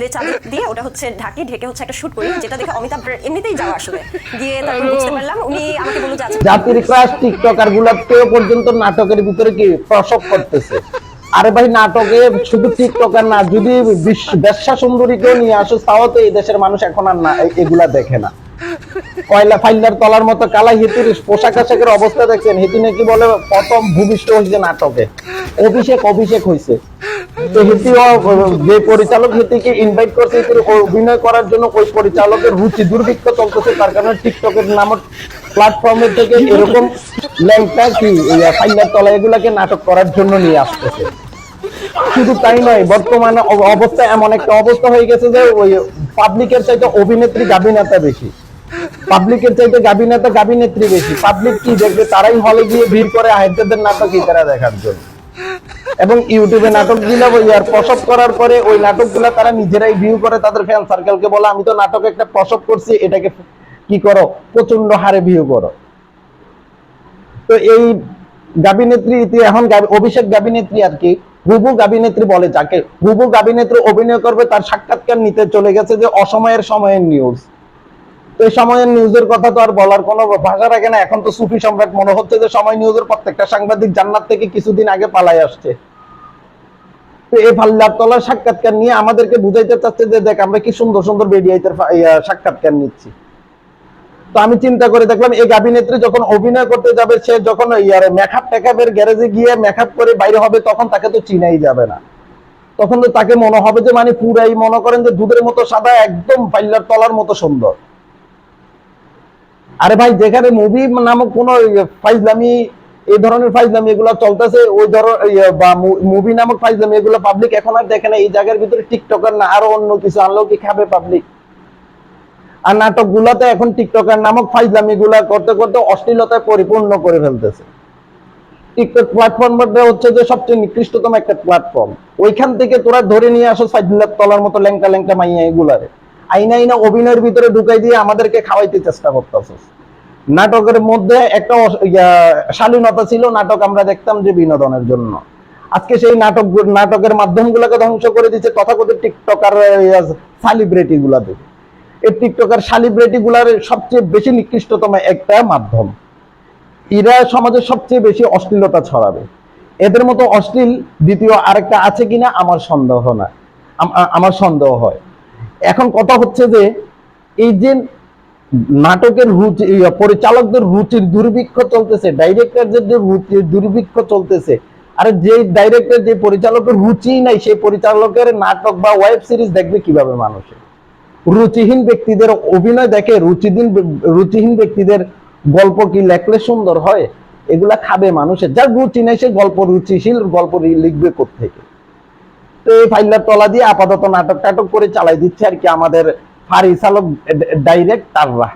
লে চাবি দিয়ে ওটা হচ্ছে ঢাকি ঢেকে হচ্ছে একটা শুট করি যেটা দেখে অমিতাভ এমনিতেই যাওয়া আসলে। গিয়ে তারপর বুঝতে পারলাম উনি আমাকে বলল যে আচ্ছা জাতির ক্রাশ টিকটকার পর্যন্ত নাটকের ভিতরে কি প্রসব করতেছে? আরে ভাই নাটকে শুধু টিকটকার না যদি সুন্দরীকেও নিয়ে আসো তাও তো এই দেশের মানুষ এখন আর না এগুলা দেখে না। কয়লা ফাইলার তলার মতো কালা হিতির পোশাক আশাকের অবস্থা দেখছেন? হিতি নাকি বলে প্রথম ভূমিষ্ঠ হয়েছে নাটকে। অভিষেক অভিষেক হয়েছে যে পরিচালক হিতিকে ইনভাইট করছে অভিনয় করার জন্য ওই পরিচালকের রুচি দুর্ভিক্ষ চলতেছে, তার কারণে টিকটকের নামক প্ল্যাটফর্মের থেকে এরকম ল্যাংটা কি এগুলাকে নাটক করার জন্য নিয়ে আসতেছে। শুধু তাই নয়, বর্তমানে অবস্থা এমন একটা অবস্থা হয়ে গেছে যে ওই পাবলিকের চাইতে অভিনেত্রী গাবিনেতা বেশি। পাবলিকের চাইতে গাবিনেতা গাবিনেত্রী বেশি। পাবলিক কি দেখবে, তারাই হলে গিয়ে ভিড় করে হাইদ্রাদের নাটক ইতারা দেখার জন্য। এবং ইউটিউবে নাটকগুলা আর প্রসব করার পরে ওই নাটকগুলা তারা নিজেরাই ভিউ করে, তাদের ফ্যান সার্কেলকে বলে, আমি তো নাটক একটা প্রসব করছি, এটাকে কি করো? প্রচণ্ড হারে ভিউ করো। তো এই গাবিনেত্রী এখন অভিষেক গাবিনেত্রী আর কি হুবু গাবিনেত্রী বলে যাকে হুবু গাবিনেত্রী অভিনয় করবে, তার সাক্ষাৎকার নিতে চলে গেছে যে অসময়ের সময়ের নিউজ এই সময়ের নিউজের কথা তো আর বলার কোনো ভাষা রাখে না। এখন তো সুফি সম্রাট মনে হচ্ছে যে সময় নিউজের প্রত্যেকটা সাংবাদিক জান্নাত থেকে কিছুদিন আগে পালাই আসছে। এই পাল্লার তলার সাক্ষাৎকার নিয়ে আমাদেরকে বুঝাইতে চাচ্ছে যে, দেখ, আমরা কি সুন্দর সুন্দর বেডিয়াইতের সাক্ষাৎকার নিচ্ছি। তো আমি চিন্তা করে দেখলাম, এই গাবিনেত্রী যখন অভিনয় করতে যাবে, সে যখন মেকআপ টেকআপের গ্যারেজে গিয়ে মেকআপ করে বাইরে হবে, তখন তাকে তো চিনাই যাবে না। তখন তো তাকে মনে হবে যে মানে পুরাই মনে করেন যে, দুধের মতো সাদা, একদম পাল্লার তলার মতো সুন্দর। আরে ভাই, যেখানে মুভি নামক কোন ফাইজলামি, এই ধরনের ফাইজলামি এগুলো চলতেছে, ওই ধর ইয়ে বা মুভি নামক ফাইজলামি এগুলো পাবলিক এখন আর দেখে না, এই জায়গার ভিতরে টিকটকার না, আরও অন্য কিছু আনলেও কি খাবে পাবলিক আর নাটক গুলাতে এখন টিকটকার নামক ফাইজলামি গুলা করতে করতে অশ্লীলতায় পরিপূর্ণ করে ফেলতেছে। টিকটক প্ল্যাটফর্মটা হচ্ছে যে সবচেয়ে নিকৃষ্টতম একটা প্ল্যাটফর্ম ওইখান থেকে তোরা ধরে নিয়ে আসো সাইদুল্লাহ তলার মতো ল্যাংটা ল্যাংটা মাইয়া এগুলারে। আইনা আইনা অভিনয়ের ভিতরে ঢুকাই দিয়ে আমাদেরকে খাওয়াইতে চেষ্টা করতেছিস নাটকের মধ্যে একটা শালীনতা ছিল, নাটক আমরা দেখতাম যে বিনোদনের জন্য। আজকে সেই নাটক, নাটকের মাধ্যমগুলোকে ধ্বংস করে দিচ্ছে তথাকথিত টিকটকার সেলিব্রিটি গুলাতে এই টিকটকার সেলিব্রিটি গুলার সবচেয়ে বেশি নিকৃষ্টতম একটা মাধ্যম। এরা সমাজে সবচেয়ে বেশি অশ্লীলতা ছড়াবে। এদের মতো অশ্লীল দ্বিতীয় আরেকটা আছে কিনা আমার সন্দেহ না আমার সন্দেহ হয়। এখন কথা হচ্ছে যে এই যে নাটকের রুচি পরিচালকদের রুচির দুর্ভিক্ষ চলতেছে ডাইরেক্টরদের যে রুচির দুর্ভিক্ষ চলতেছে, আর যে ডাইরেক্টর যে পরিচালকের রুচি নাই, সেই পরিচালকের নাটক বা ওয়েব সিরিজ দেখবে কীভাবে মানুষের রুচিহীন ব্যক্তিদের অভিনয় দেখে রুচিহীন রুচিহীন ব্যক্তিদের গল্প কি লেখলে সুন্দর হয়? এগুলা খাবে মানুষের। যার রুচি নেই, সে গল্প রুচিশীল, গল্প লিখবে থেকে তো এই ফাইলার তলা দিয়ে আপাতত নাটক টাটক করে চালাই দিচ্ছে আর কি আমাদের ফারি চালক ডাইরেক্ট তাররা